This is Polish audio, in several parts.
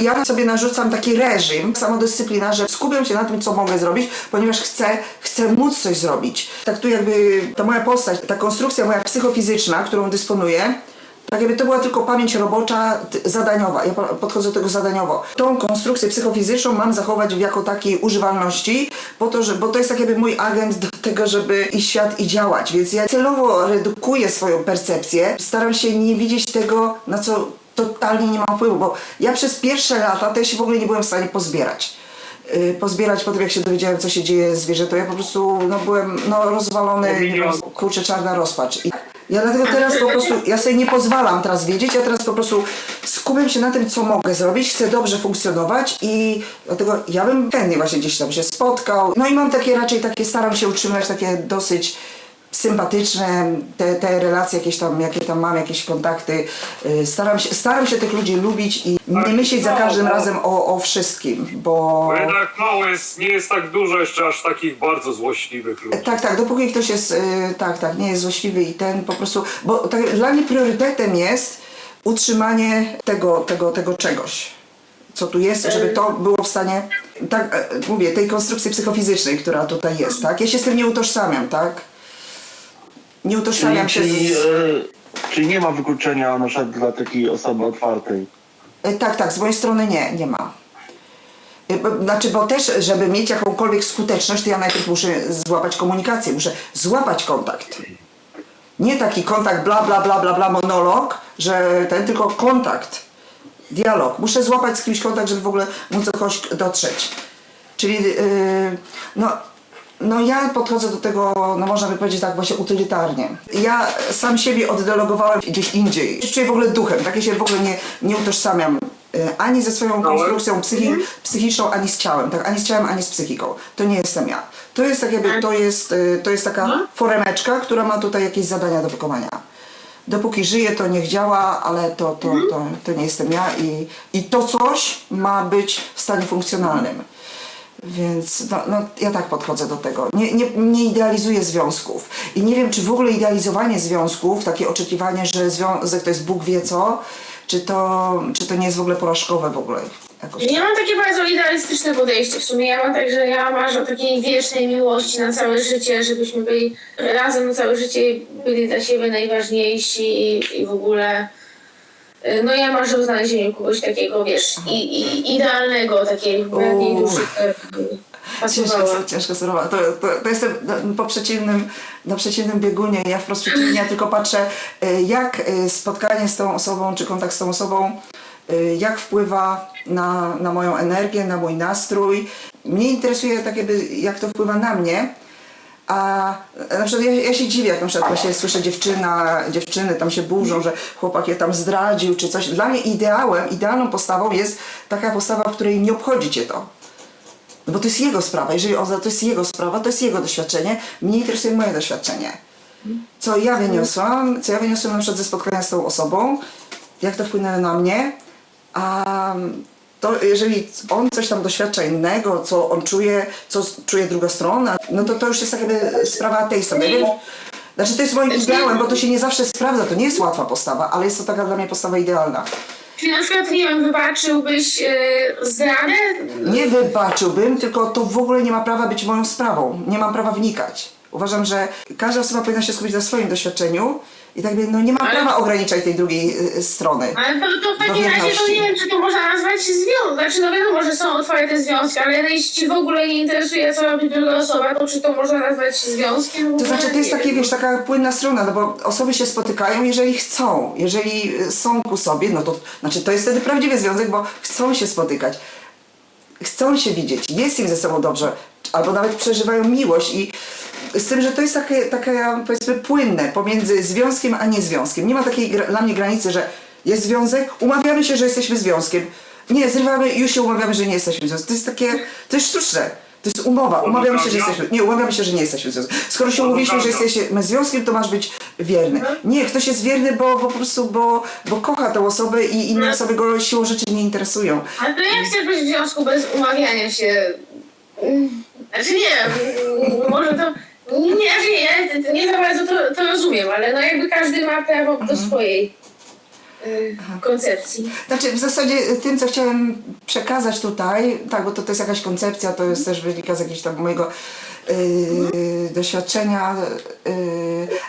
Ja sobie narzucam taki reżim, samodyscyplina, że skupiam się na tym, co mogę zrobić, ponieważ chcę, chcę móc coś zrobić. Tak tu jakby ta moja postać, ta konstrukcja moja psychofizyczna, którą dysponuję, tak jakby to była tylko pamięć robocza, zadaniowa. Ja po- podchodzę do tego zadaniowo. Tą konstrukcję psychofizyczną mam zachować jako takiej używalności, to, że, bo to jest tak jakby mój agent do tego, żeby i świat i działać. Więc ja celowo redukuję swoją percepcję. Staram się nie widzieć tego, na co totalnie nie mam wpływu, bo ja przez pierwsze lata się w ogóle nie byłem w stanie pozbierać. Yy, pozbierać po tym, jak się dowiedziałem, co się dzieje z zwierzętą. Ja po prostu no, byłem no, rozwalony, kurczę, czarna rozpacz. I ja dlatego teraz po prostu, ja sobie nie pozwalam teraz wiedzieć, ja teraz po prostu skupiam się na tym, co mogę zrobić, chcę dobrze funkcjonować i dlatego ja bym chętnie właśnie gdzieś tam się spotkał. No i mam takie raczej takie, staram się utrzymywać takie dosyć sympatyczne, te, te relacje jakieś tam, jakie tam mam, jakieś kontakty. Yy, Staram się, staram się tych ludzi lubić i nie myśleć za każdym razem o, o wszystkim, bo... Bo jednak mało jest, nie jest tak dużo jeszcze aż takich bardzo złośliwych ludzi. Tak, tak, dopóki ktoś jest, y, tak, tak, nie jest złośliwy i ten po prostu, bo tak, dla mnie priorytetem jest utrzymanie tego, tego, tego czegoś, co tu jest, żeby to było w stanie, tak, e, mówię, tej konstrukcji psychofizycznej, która tutaj jest, tak, ja się z tym nie utożsamiam, tak, nie utożsamiam się czyli, z, e, czyli nie ma wykluczenia na przykład dla takiej osoby otwartej. E, Tak, tak, z mojej strony nie, nie ma. E, bo- Znaczy, bo też, żeby mieć jakąkolwiek skuteczność, to ja najpierw muszę złapać komunikację, muszę złapać kontakt. Nie taki kontakt bla bla bla bla bla monolog, że ten tylko kontakt, dialog. Muszę złapać z kimś kontakt, żeby w ogóle móc do kogoś dotrzeć. Czyli yy, no, no ja podchodzę do tego, no można by powiedzieć tak właśnie utylitarnie. Ja sam siebie oddelegowałem gdzieś indziej. Czuję w ogóle duchem, takie się w ogóle nie, nie utożsamiam yy, ani ze swoją konstrukcją psychi psychiczną, ani z ciałem, tak, ani z ciałem, ani z psychiką. To nie jestem ja. To jest tak jakby, to jest, yy, to jest taka foremeczka, która ma tutaj jakieś zadania do wykonania. Dopóki żyję, to niech działa, ale to, to, to, to nie jestem ja i, i to coś ma być w stanie funkcjonalnym. Więc no, no, ja tak podchodzę do tego. Nie, nie, nie idealizuję związków. I nie wiem, czy w ogóle idealizowanie związków, takie oczekiwanie, że związek to jest Bóg wie co, czy to, czy to nie jest w ogóle porażkowe w ogóle. Jakoś. Ja mam takie bardzo idealistyczne podejście. W sumie ja mam tak, że ja marzę o takiej wiecznej miłości na całe życie, żebyśmy byli razem na całe życie, byli dla siebie najważniejsi i, i w ogóle. Y, No ja marzę o znalezieniu kogoś takiego, wiesz, i, i idealnego, takiej Uuu. duszy. Ciężko, ciężko surowa. To, to, to jestem na- po przeciwnym, na przeciwnym biegunie. Ja wprost przeciwnie, ja tylko patrzę, y, jak y, spotkanie z tą osobą, czy kontakt z tą osobą, jak wpływa na, na moją energię, na mój nastrój. Mnie interesuje tak jakby, jak to wpływa na mnie. A na przykład ja, ja się dziwię, jak na przykład właśnie słyszę dziewczyna, dziewczyny tam się burzą, że chłopak je tam zdradził czy coś. Dla mnie ideałem, idealną postawą jest taka postawa, w której nie obchodzi cię to. No bo to jest jego sprawa. Jeżeli on, to jest jego sprawa, to jest jego doświadczenie. Mnie interesuje moje doświadczenie. Co ja wyniosłam, co ja wyniosłam na przykład ze spotkania z tą osobą, jak to wpłynęło na mnie, a to jeżeli on coś tam doświadcza innego, co on czuje, co czuje druga strona, no to to już jest jakby sprawa tej strony. Wiem, Znaczy to jest moim ideałem, bo to się nie zawsze sprawdza, to nie jest łatwa postawa, ale jest to taka dla mnie postawa idealna. Czyli na przykład, nie wiem, wybaczyłbyś yy, zdradę? Nie wybaczyłbym, tylko to w ogóle nie ma prawa być moją sprawą. Nie mam prawa wnikać. Uważam, że każda osoba powinna się skupić na swoim doświadczeniu i tak no nie mam Ale- prawa ograniczać tej drugiej y, strony. Ale to, to w takim razie to wierności. nie wiem, czy to można nazwać związkiem. Znaczy, no wiadomo, że są otwarte związki, ale jeśli ci w ogóle nie interesuje, co robi druga osoba, to czy to można nazwać związkiem? To znaczy, to jest nie takie, wiem. wiesz, taka płynna strona, no bo osoby się spotykają, jeżeli chcą, jeżeli y, są ku sobie, no to znaczy to jest wtedy prawdziwy związek, bo chcą się spotykać, chcą się widzieć, jest im ze sobą dobrze, albo nawet przeżywają miłość i z tym, że to jest takie, takie powiedzmy płynne pomiędzy związkiem a niezwiązkiem. Nie ma takiej dla mnie granicy, że jest związek, umawiamy się, że jesteśmy związkiem. Nie, zrywamy i już się umawiamy, że nie jesteśmy związkiem. To jest takie, to jest sztuczne. To jest umowa. Umawiamy się, że jesteśmy. Nie, umawiamy się, że nie jesteśmy związkiem. Skoro się umówiliśmy, że jesteśmy związkiem, to masz być wierny. Nie, ktoś jest wierny, bo, bo po prostu, bo, bo kocha tę osobę i inne osoby go siłą rzeczy nie interesują. Ale to jak chcesz być w związku bez umawiania się? Znaczy nie może to... Nie, nie, nie, nie za bardzo to, to rozumiem, ale no jakby każdy ma prawo do swojej y, koncepcji. Znaczy w zasadzie tym, co chciałem przekazać tutaj, tak, bo to, to jest jakaś koncepcja, to jest też wynika z jakiegoś tam mojego yy, doświadczenia,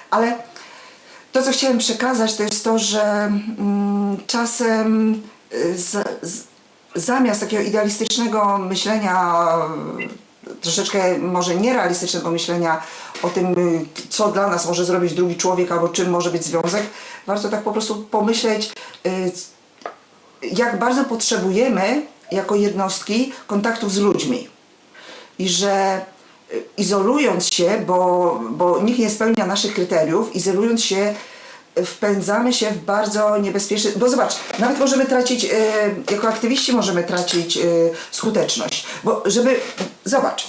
ale to, co chciałem przekazać, to jest to, że mm, czasem y, z, z, zamiast takiego idealistycznego myślenia, troszeczkę może nierealistycznego myślenia o tym, y, co dla nas może zrobić drugi człowiek albo czym może być związek, warto tak po prostu pomyśleć, y, jak bardzo potrzebujemy jako jednostki kontaktów z ludźmi. I że y, izolując się, bo, bo nikt nie spełnia naszych kryteriów, izolując się, wpędzamy się w bardzo niebezpieczny. Bo zobacz, nawet możemy tracić, y, jako aktywiści możemy tracić y, skuteczność. Bo żeby, zobacz,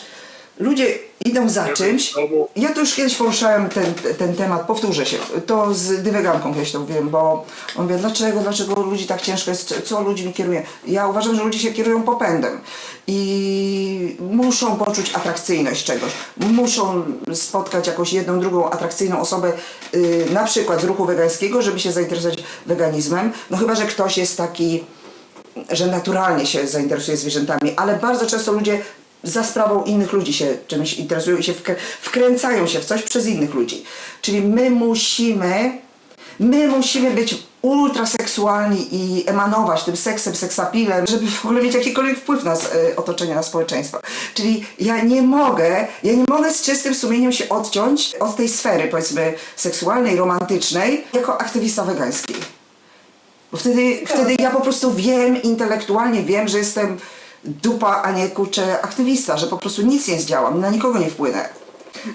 ludzie idą za czymś. Ja tu już kiedyś poruszałem ten, ten temat, powtórzę się. To z dyweganką kiedyś to mówiłem, bo on wie, dlaczego, dlaczego ludzi tak ciężko jest, co ludźmi kieruje. Ja uważam, że ludzie się kierują popędem i muszą poczuć atrakcyjność czegoś. Muszą spotkać jakąś jedną, drugą atrakcyjną osobę, yy, na przykład z ruchu wegańskiego, żeby się zainteresować weganizmem. No chyba, że ktoś jest taki że naturalnie się zainteresuje zwierzętami, ale bardzo często ludzie za sprawą innych ludzi się czymś interesują i się wkrę- wkręcają się w coś przez innych ludzi. Czyli my musimy, my musimy być ultraseksualni i emanować tym seksem, seksapilem, żeby w ogóle mieć jakikolwiek wpływ na y, otoczenie, na społeczeństwo. Czyli ja nie mogę, ja nie mogę z czystym sumieniem się odciąć od tej sfery, powiedzmy, seksualnej, romantycznej, jako aktywista wegański. Bo wtedy, wtedy ja po prostu wiem, intelektualnie wiem, że jestem dupa, a nie kurczę aktywista, że po prostu nic nie zdziałam, na nikogo nie wpłynę.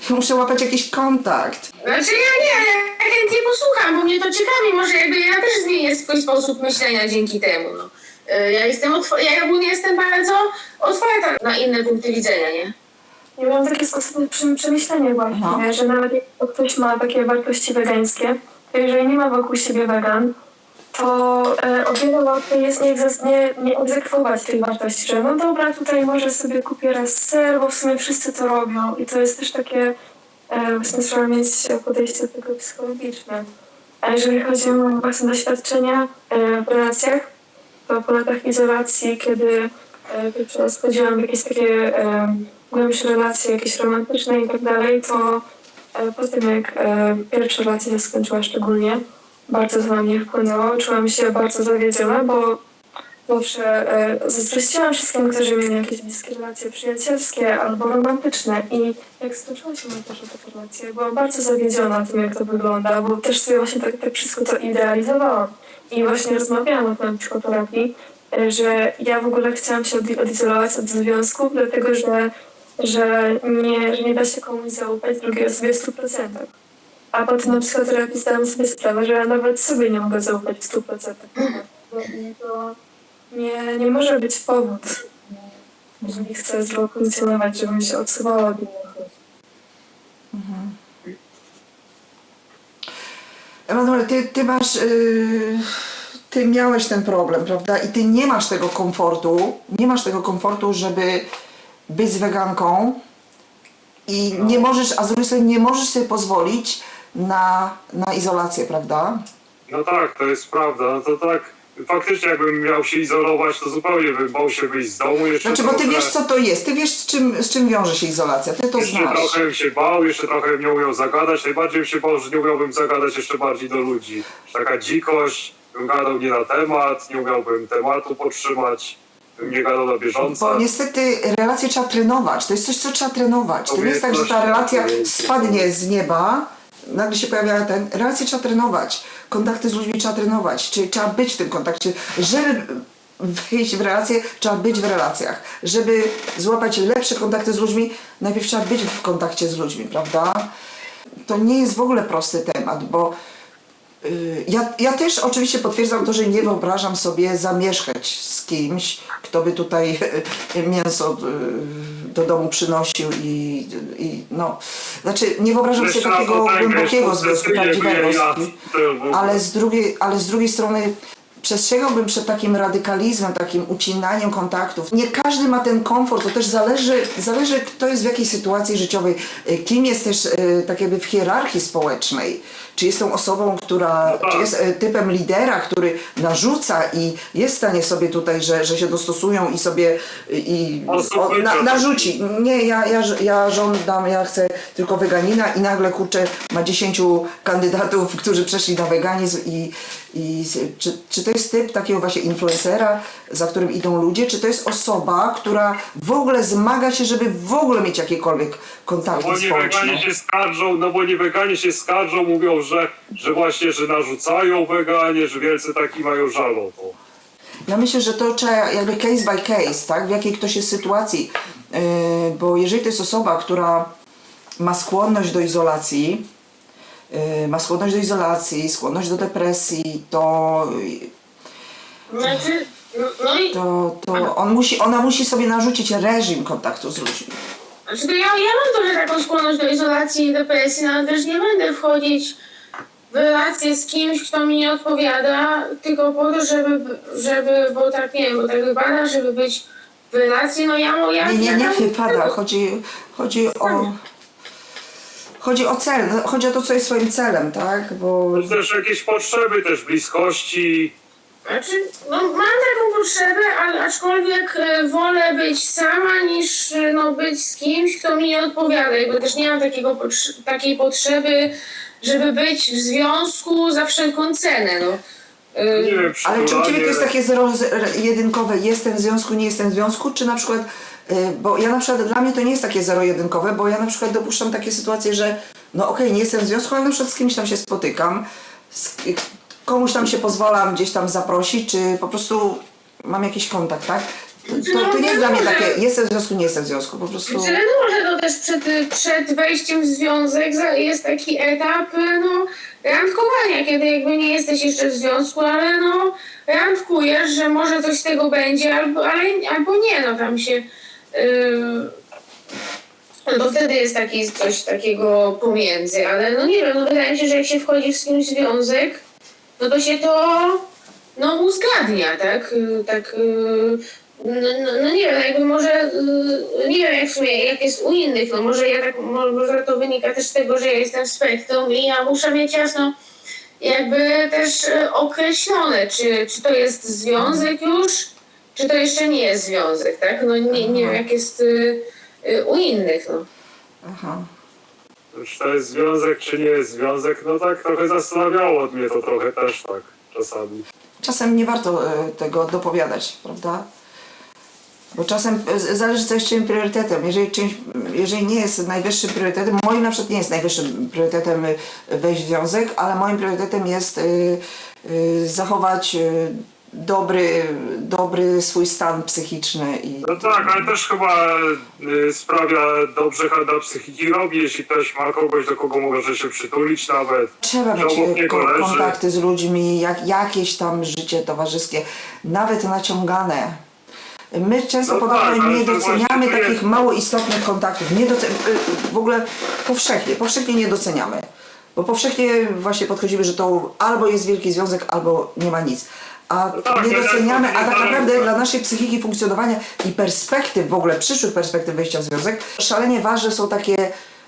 Ja muszę łapać jakiś kontakt. Znaczy ja nie, ja chętnie posłucham, bo mnie to ciekawi, może jakby ja też zmienię swój sposób myślenia dzięki temu, no. Y, Ja jestem, otw- ja ogólnie jestem bardzo otwarta na inne punkty widzenia, nie? Ja mam takie przemyślenia właśnie, No. że nawet jak ktoś ma takie wartości wegańskie, to jeżeli nie ma wokół siebie wegan, to e, o wiele łatwiej jest nie, nie, nie egzekwować tych wartości, że no dobra, tutaj może sobie kupię raz ser, bo w sumie wszyscy to robią i to jest też takie, e, właśnie trzeba mieć podejście do tego psychologiczne. A jeżeli chodzi o moje własne doświadczenia e, w relacjach, to po latach izolacji, kiedy e, wchodziłam w jakieś takie e, głębsze relacje, jakieś romantyczne i tak dalej, to e, po tym jak e, pierwsza relacja się skończyła szczególnie, bardzo to na mnie wpłynęło. Czułam się bardzo zawiedziona, bo zawsze e, zazdrościłam wszystkim, którzy mieli jakieś bliskie relacje przyjacielskie albo romantyczne i jak skończyła się moja pierwsza relacja, byłam bardzo zawiedziona tym, jak to wygląda, bo też sobie właśnie tak, tak wszystko to idealizowałam. I właśnie rozmawiałam o tym psychoterapii, e, że ja w ogóle chciałam się od, odizolować od związków, dlatego że, że, nie, że nie da się komuś zaufać drugiej osobie w 100%. A potem na psychoterapii zdałam sobie sprawę, że ja nawet sobie nie mogę zaufać w 100%. No i to nie, nie może być powód, jeżeli chcę zdrowo funkcjonować, żebym się odsuwała od innych ludzi. Emanuel, ty, ty masz, yy, ty miałeś ten problem, prawda? I ty nie masz tego komfortu, nie masz tego komfortu, żeby być z weganką i nie możesz, a z drugiej strony nie możesz sobie pozwolić na, na izolację, prawda? No tak, to jest prawda. No to tak, faktycznie jakbym miał się izolować, to zupełnie bym bał się wyjść z domu. Jeszcze Znaczy, bo ty trochę, wiesz, co to jest, ty wiesz, z czym, z czym wiąże się izolacja, ty to Jeszcze znasz. trochę się bał, jeszcze trochę nie umiał zagadać. Najbardziej bym się bał, że nie umiałbym zagadać jeszcze bardziej do ludzi. Taka dzikość, bym gadał nie na temat, nie umiałbym tematu podtrzymać, bym nie gadał na bieżąco. Bo niestety relacje trzeba trenować. To jest coś, co trzeba trenować. To nie jest tak, że ta relacja spadnie z nieba, nagle się pojawia ten. Relacje trzeba trenować. Kontakty z ludźmi trzeba trenować. Czyli trzeba być w tym kontakcie. Żeby wejść w relacje, trzeba być w relacjach. Żeby złapać lepsze kontakty z ludźmi, najpierw trzeba być w kontakcie z ludźmi, prawda? To nie jest w ogóle prosty temat, bo Ja, ja też oczywiście potwierdzam to, że nie wyobrażam sobie zamieszkać z kimś, kto by tutaj y, mięso y, do domu przynosił i, i no, znaczy nie wyobrażam sobie na takiego potęgę, głębokiego związku prawdziwego, to- ale z drugiej, ale z drugiej strony przestrzegałbym przed takim radykalizmem, takim ucinaniem kontaktów. Nie każdy ma ten komfort, to też zależy, zależy kto jest w jakiej sytuacji życiowej, y, kim jest też y, tak jakby w hierarchii społecznej. Czy jest tą osobą, która, tak. czy jest y, typem lidera, który narzuca i jest w stanie sobie tutaj, że, że się dostosują i sobie y, i o, na, narzuci. Nie, ja, ja, ja żądam, ja chcę tylko weganina i nagle kurczę ma 10 kandydatów, którzy przeszli na weganizm i, i czy, czy to jest typ takiego właśnie influencera, za którym idą ludzie, czy to jest osoba, która w ogóle zmaga się, żeby w ogóle mieć jakiekolwiek kontakty Bo nie społeczne? weganie się skarżą, no bo nie weganie się skarżą, mówią, że, że właśnie, że narzucają weganie, że wielcy taki mają żal o to. Ja myślę, że to trzeba jakby case by case, tak? W jakiej ktoś jest sytuacji. Yy, bo jeżeli to jest osoba, która ma skłonność do izolacji, yy, ma skłonność do izolacji, skłonność do depresji, to, Znaczy, no, no i to, to on musi, ona musi sobie narzucić reżim kontaktu z ludźmi. Znaczy to ja, ja mam trochę taką skłonność do izolacji i depresji, no ale też nie będę wchodzić w relację z kimś, kto mi nie odpowiada, tylko po to, żeby, żeby bo tak nie wiem, bo tak wypada, żeby być w relacji, no ja, ja Nie, nie, nie wypada. Chodzi, chodzi o... Chodzi o cel, chodzi o to, co jest swoim celem, tak? Bo To też jakieś potrzeby też bliskości. Znaczy, no, mam taką potrzebę, ale aczkolwiek e, wolę być sama niż e, no, być z kimś, kto mi nie odpowiada. Jakby też nie mam takiego, takiej potrzeby, żeby być w związku za wszelką cenę. No. Wiem, Ale czy u Ciebie to jest takie zero-jedynkowe, jestem w związku, nie jestem w związku, czy na przykład, y, bo ja na przykład, dla mnie to nie jest takie zero-jedynkowe, bo ja na przykład dopuszczam takie sytuacje, że no okej, nie jestem w związku, ale na przykład z kimś tam się spotykam, z, komuś tam się pozwalam gdzieś tam zaprosić, czy po prostu mam jakiś kontakt, tak? To, to, nie jest dla mnie takie, jestem w związku, nie jestem w związku, po prostu... No może to też przed, przed wejściem w związek za- jest taki etap e, no, randkowania, kiedy jakby nie jesteś jeszcze w związku, ale no randkujesz, że może coś z tego będzie, albo, ale, albo nie, no tam się... Yy, no to wtedy jest taki, coś takiego pomiędzy, ale no nie wiem, no wydaje mi się, że jak się wchodzi z kimś w związek, no to się to no uzgadnia, tak? Y, Tak y, no, no, no nie wiem, jakby może y, nie wiem jak w sumie jak jest u innych, no może ja tak mo- może to wynika też z tego, że ja jestem spektrum i ja muszę mieć jasno jakby też y, określone, czy, czy to jest związek już, czy to jeszcze nie jest związek, tak? No nie, nie wiem jak jest y, u innych, no. Aha. Czy to jest związek, czy nie jest związek, no tak trochę zastanawiało mnie to trochę też tak czasami. Czasem nie warto tego dopowiadać, prawda? Bo czasem e, zależy, co jest czym priorytetem. Jeżeli, czymś, jeżeli nie jest najwyższym priorytetem, moim na przykład nie jest najwyższym priorytetem y, wejść w związek, ale moim priorytetem jest y, zachować dobry, dobry swój stan psychiczny. I, No tak, ale też chyba sprawia dobrze dla psychiki robi, jeśli ktoś ma kogoś, do kogo może się przytulić nawet. Trzeba mieć e, kontakty z ludźmi, jak, jakieś tam życie towarzyskie, nawet naciągane. My często No podobno tak, ale nie to doceniamy właśnie to takich jest- mało istotnych kontaktów. Nie doce- y, w ogóle powszechnie, powszechnie nie doceniamy. Bo powszechnie właśnie podchodzimy, że to albo jest wielki związek, albo nie ma nic. A No tak, nie ja doceniamy, tak a tak naprawdę dla naszej psychiki funkcjonowania i perspektyw, w ogóle przyszłych perspektyw wejścia w związek, szalenie ważne są takie,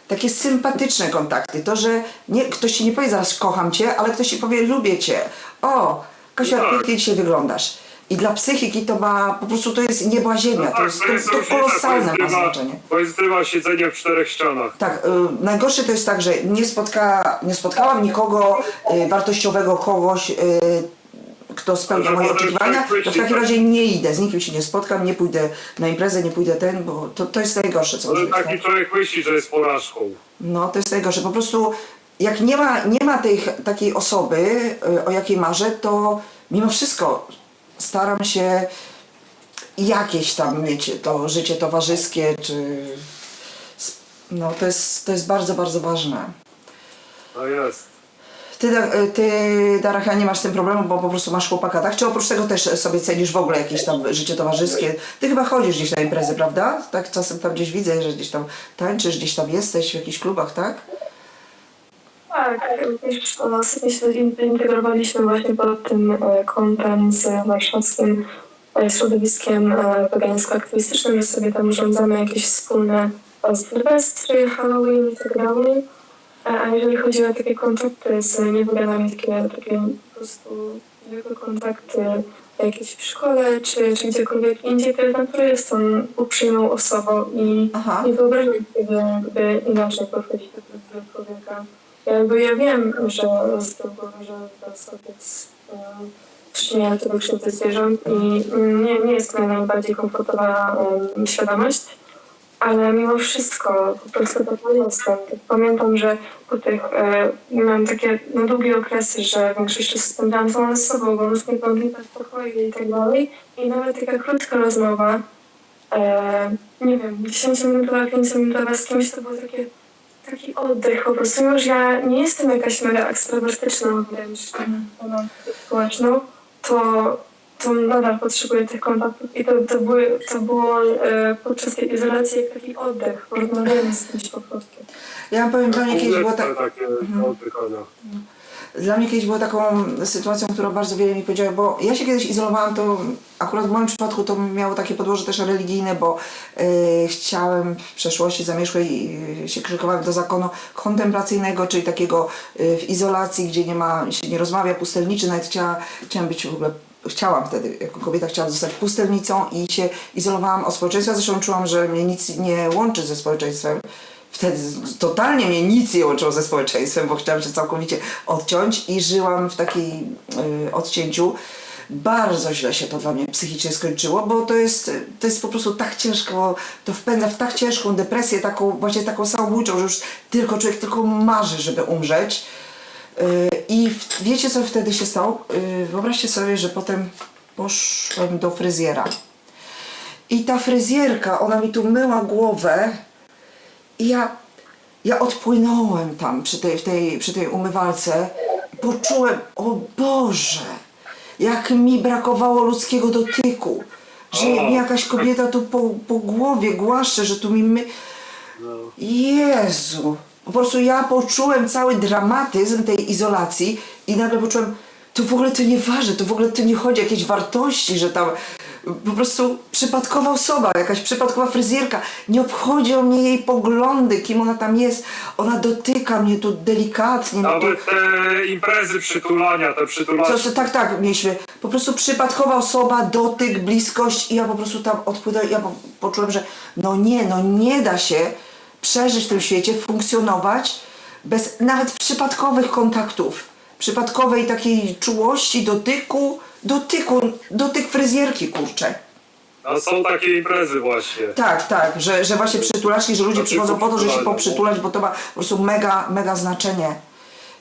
takie sympatyczne kontakty. To, że nie, ktoś ci nie powie zaraz kocham cię, ale ktoś ci powie lubię cię. O, Kasia, Tak. pięknie dzisiaj wyglądasz. I dla psychiki to ma, po prostu to jest nieba ziemia, to jest, to, to kolosalne ma znaczenie. Pozytywa siedzenie w czterech ścianach. Tak, y, najgorsze to jest tak, że nie, spotka, nie spotkałam nikogo y, wartościowego, kogoś, y, kto spełnia Ale moje potem oczekiwania, człowiek to w takim tak- razie nie idę, z nikim się nie spotkam, nie pójdę na imprezę, nie pójdę ten, bo to, to jest najgorsze, co może Ale być. taki Tak? człowiek myśli, że jest porażką. No, to jest najgorsze. Po prostu jak nie ma, nie ma tej, takiej osoby, y, o jakiej marzę, to mimo wszystko staram się jakieś tam mieć to życie towarzyskie, czy... No, to jest, to jest bardzo, bardzo ważne. No jest. Ty, Da- ty, Daracha, nie masz z tym problemu, bo po prostu masz chłopaka, tak? Czy oprócz tego też sobie cenisz w ogóle jakieś tam życie towarzyskie? Ty chyba chodzisz gdzieś na imprezy, prawda? Tak czasem tam gdzieś widzę, że gdzieś tam tańczysz, gdzieś tam jesteś w jakichś klubach, tak? Tak, też ostatnio się integrowaliśmy właśnie pod tym e, kątem z warszawskim e, środowiskiem e, wegańsko-aktywistycznym, że sobie tam urządzamy jakieś wspólne sylwestry, Halloween i tak dalej. A jeżeli chodzi o takie kontakty z nieweganami, takie, takie po prostu zwykłe kontakty jakieś w szkole czy, czy gdziekolwiek indziej, to jest natury jest on uprzejmą osobą i Aha. nie wyobrażam sobie, jakby inaczej podchodzić do człowieka. Jakby ja wiem, że z tego powodu, że to um, przyczyniają do krzywdy zwierząt i nie, nie jest to najbardziej komfortowa um, świadomość, ale mimo wszystko po prostu to. Tak pamiętam, że po tych, e, miałam takie no, długie okresy, że większość czasu spędzałam sama z sobą, bo mnóstwo modlitw w pokoju i tak dalej i nawet taka krótka rozmowa, e, nie wiem, 10-minutowa, 5-minutowa z kimś to było takie, taki oddech po prostu. Mimo, że ja nie jestem jakaś mega ekstrawertyczną wręcz mm. społeczną, to, to nadal potrzebuję tych kontaktów i to, to, były, to było e, podczas tej izolacji jak taki oddech, porozmawianie z kimś po prostu. Ja powiem, mnie kiedyś było tak... takie oddychania. Dla mnie kiedyś było taką sytuacją, która bardzo wiele mi powiedziała, bo ja się kiedyś izolowałam, to akurat w moim przypadku to miało takie podłoże też religijne, bo y, chciałem w przeszłości zamieszłej y, się krzykować do zakonu kontemplacyjnego, czyli takiego y, w izolacji, gdzie nie ma, się nie rozmawia, pustelniczy, nawet chciała, chciałam być w ogóle chciałam wtedy, jako kobieta chciałam zostać pustelnicą i się izolowałam od społeczeństwa, zresztą czułam, że mnie nic nie łączy ze społeczeństwem. Wtedy totalnie mnie nic nie łączyło ze społeczeństwem, bo chciałam się całkowicie odciąć i żyłam w takiej y, odcięciu. Bardzo źle się to dla mnie psychicznie skończyło, bo to jest, to jest po prostu tak ciężko, to wpędza w tak ciężką depresję, taką właśnie taką samobójczą, że już tylko człowiek tylko marzy, żeby umrzeć. Y, I wiecie co wtedy się stało? Y, Wyobraźcie sobie, że potem poszłam do fryzjera. I ta fryzjerka, ona mi tu myła głowę i ja, ja odpłynąłem tam przy tej, w tej, przy tej umywalce. Poczułem, o Boże, jak mi brakowało ludzkiego dotyku. Że mi jakaś kobieta tu po, po głowie głaszcze, że tu mi my... Jezu! Po prostu ja poczułem cały dramatyzm tej izolacji i nagle poczułem, to w ogóle to nie waży, to w ogóle to nie chodzi o jakieś wartości, że tam po prostu przypadkowa osoba, jakaś przypadkowa fryzjerka, nie obchodzi o mnie jej poglądy, kim ona tam jest, ona dotyka mnie tu delikatnie, mnie tu Nawet te imprezy przytulania, te przytulania. Co, co, tak, tak, mieliśmy. Po prostu przypadkowa osoba, dotyk, bliskość i ja po prostu tam odpłynąłem, ja po, poczułem, że no nie, no nie da się przeżyć w tym świecie, funkcjonować bez nawet przypadkowych kontaktów, przypadkowej takiej czułości, dotyku, dotyku, dotyk fryzjerki, kurczę. No, są takie imprezy właśnie. Tak, tak, że, że właśnie przytulaczki, że ludzie Znaczy, przychodzą po to, żeby się przytulania, poprzytulać, bo to ma po prostu mega, mega znaczenie.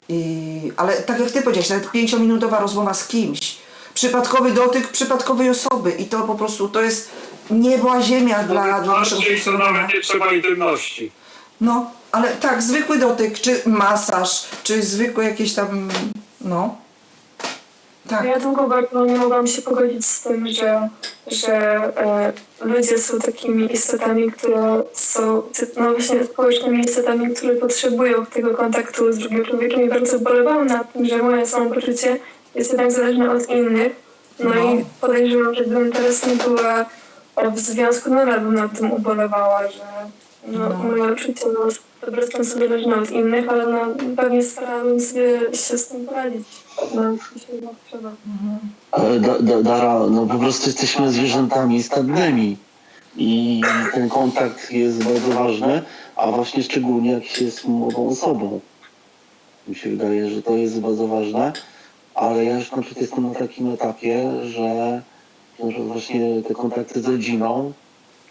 I, ale tak jak ty powiedziałeś, nawet pięciominutowa rozmowa z kimś, przypadkowy dotyk przypadkowej osoby i to po prostu to jest niebo a ziemia dla, dla naszego to funkcjonowania. nawet nie trzeba intymności. No, ale tak, zwykły dotyk, czy masaż, czy zwykłe jakieś tam, no. Tak. Ja długo bardzo nie mogłam się pogodzić z tym, że, że e, ludzie są takimi istotami, które są no właśnie społecznymi istotami, które potrzebują tego kontaktu z drugim człowiekiem i bardzo bolewałam nad tym, że moje samopoczucie jest jednak zależne od innych. No, No. i podejrzewam, że gdybym teraz nie była w związku, nadal bym nad tym ubolewała, że no, No. moje uczucie no, są sobie zależne od innych, ale no, pewnie starałabym sobie się z tym poradzić. No. Ale da, da, Dara, no po prostu jesteśmy zwierzętami stadnymi i ten kontakt jest bardzo ważny, a właśnie szczególnie jak się jest młodą osobą. Mi się wydaje, że to jest bardzo ważne, ale ja już na przykład jestem na takim etapie, że właśnie te kontakty z rodziną,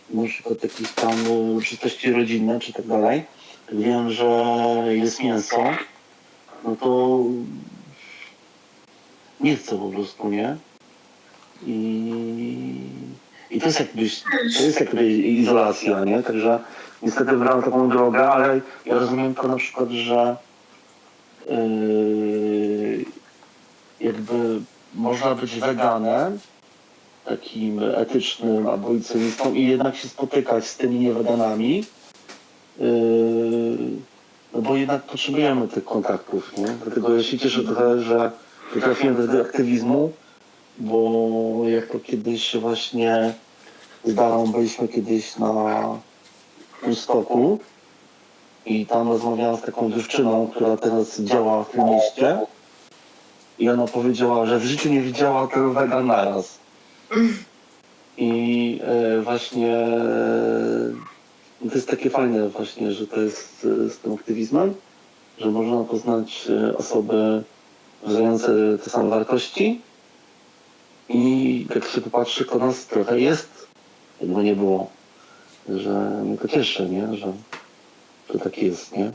na przykład jakieś tam uroczystości rodzinne czy tak dalej, wiem, że jest mięso, no to nie chcę po prostu, nie? I, i to jest jakbyś, to jest jakby izolacja, nie? Także niestety wybrałem taką drogę, ale ja rozumiem to na przykład, że yy, jakby można być weganem, takim etycznym abolicyjnistą i jednak się spotykać z tymi nieweganami. Yy, No bo jednak potrzebujemy tych kontaktów, nie? Dlatego ja się cieszę trochę, że trafiłem tego aktywizmu, bo jak to kiedyś właśnie z Darą byliśmy kiedyś na Woodstocku i tam rozmawiałam z taką dziewczyną, która teraz działa w tym mieście i ona powiedziała, że w życiu nie widziała tego wegan naraz. I e, właśnie e, to jest takie fajne właśnie, że to jest e, z tym aktywizmem, że można poznać e, osoby wyznające te same wartości i jak się popatrzy, to nas trochę jest, jakby nie było, że mnie to cieszy, nie? Że, tak jest, nie?